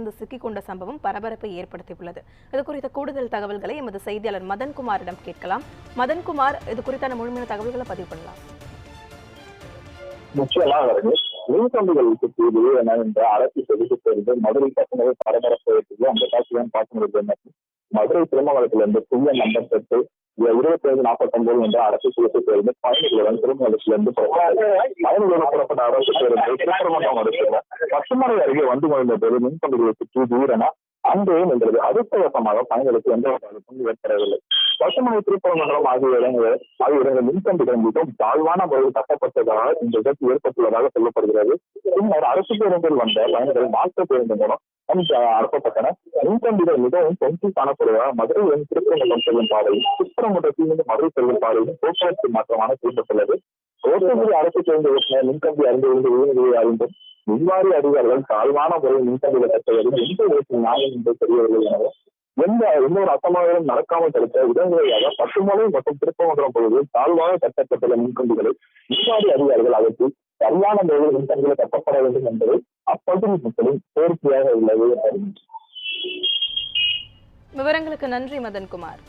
இருந்து சிக்கிக்கொண்ட சம்பவம் பரபரப்பை ஏற்படுத்தியுள்ளது. இது குறித்த கூடுதல் தகவல்களை எமது செய்தியாளர் மதன்குமாரிடம் கேட்கலாம். மதன்குமார் இது குறித்தான முழுமையான தகவல்களை பதிவு பண்ணலாம். முக்கியமா வருது மின்கம்பிகளுக்கு தீர்வு என்ன அரசு தெரிவித்து மதுரை பசங்களை பரபரப்பு அந்த காட்சி தான் பார்க்க முடியுது மதுரை திருமங்கலத்துல இருந்து புதிய நம்பர் பெற்று இருபத்தி ஐந்து நாற்பத்தி ஒன்பது என்ற அரசு சிகிச்சை பேருந்து பயணிகளுடன் திருமங்கலத்துல இருந்து பயணிகளுடன் புறப்பட்ட அரசு பேருந்து திருப்பரங்குன்றம் அடுத்துள்ள பசுமலை அருகே வந்து கொண்ட போது மின்கம்பிகளுக்கு தீ தீவிரனா அங்கே நின்றது. அதிர்ஷ்டவசமாக பயணிகளுக்கு எந்த ஒரு பாதிப்பும் ஏற்படவில்லை. பசுமலை திருப்பரங்குன்றம் ஆகிய இடங்கள் ஆகிய இடங்கள் மின்கம்பிகள் மிகவும் தாழ்வான முறையில் கட்டப்பட்டதாக இந்த விபத்து ஏற்பட்டுள்ளதாக சொல்லப்படுகிறது. பின்னர் அரசு பேருந்தில் வந்த பயணிகள் மாற்று பேருந்து மூலம் அனுப்பப்பட்டன மின்கம்பிகள் மிகவும் தொங்கி காணப்படுவதால் மதுரையின் திருப்பரங்குன்றம் செல்லும் பாதை திருப்பரங்குன்றத்திலிருந்து மதுரை செல்லும் பாதையில் போக்குவரத்து மாற்றமான திரும்பப்பட்டது கோத்தகிரி அரசு சேர்ந்த ஓட்டுநர் மின்கம்பி அறிந்திருந்து விழுந்ததை அறிந்தும் மின்வாரி அதிகாரிகள் தாழ்வான முறையில் மின்கம்பிகளை கட்டுவது எந்த விதத்தில் நியாயம் என்று தெரியவில்லை எனவும் எந்த எந்த ஒரு அசம்பாவிதம் நடக்காமல் தடுக்க உடனடியாக பசுமலை மற்றும் திருப்பமங்கலம் பகுதியில் தாழ்வாக கட்டப்பட்டுள்ள மின்கம்பிகளை மின்வாரி அதிகாரிகள் அகற்றி சரியான முறையில் தங்களை கட்டப்பட வேண்டும் என்பதை அப்பகுதி மக்களின் கோரிக்கையாக உள்ளது. விவரங்களுக்கு நன்றி மதன்குமார்.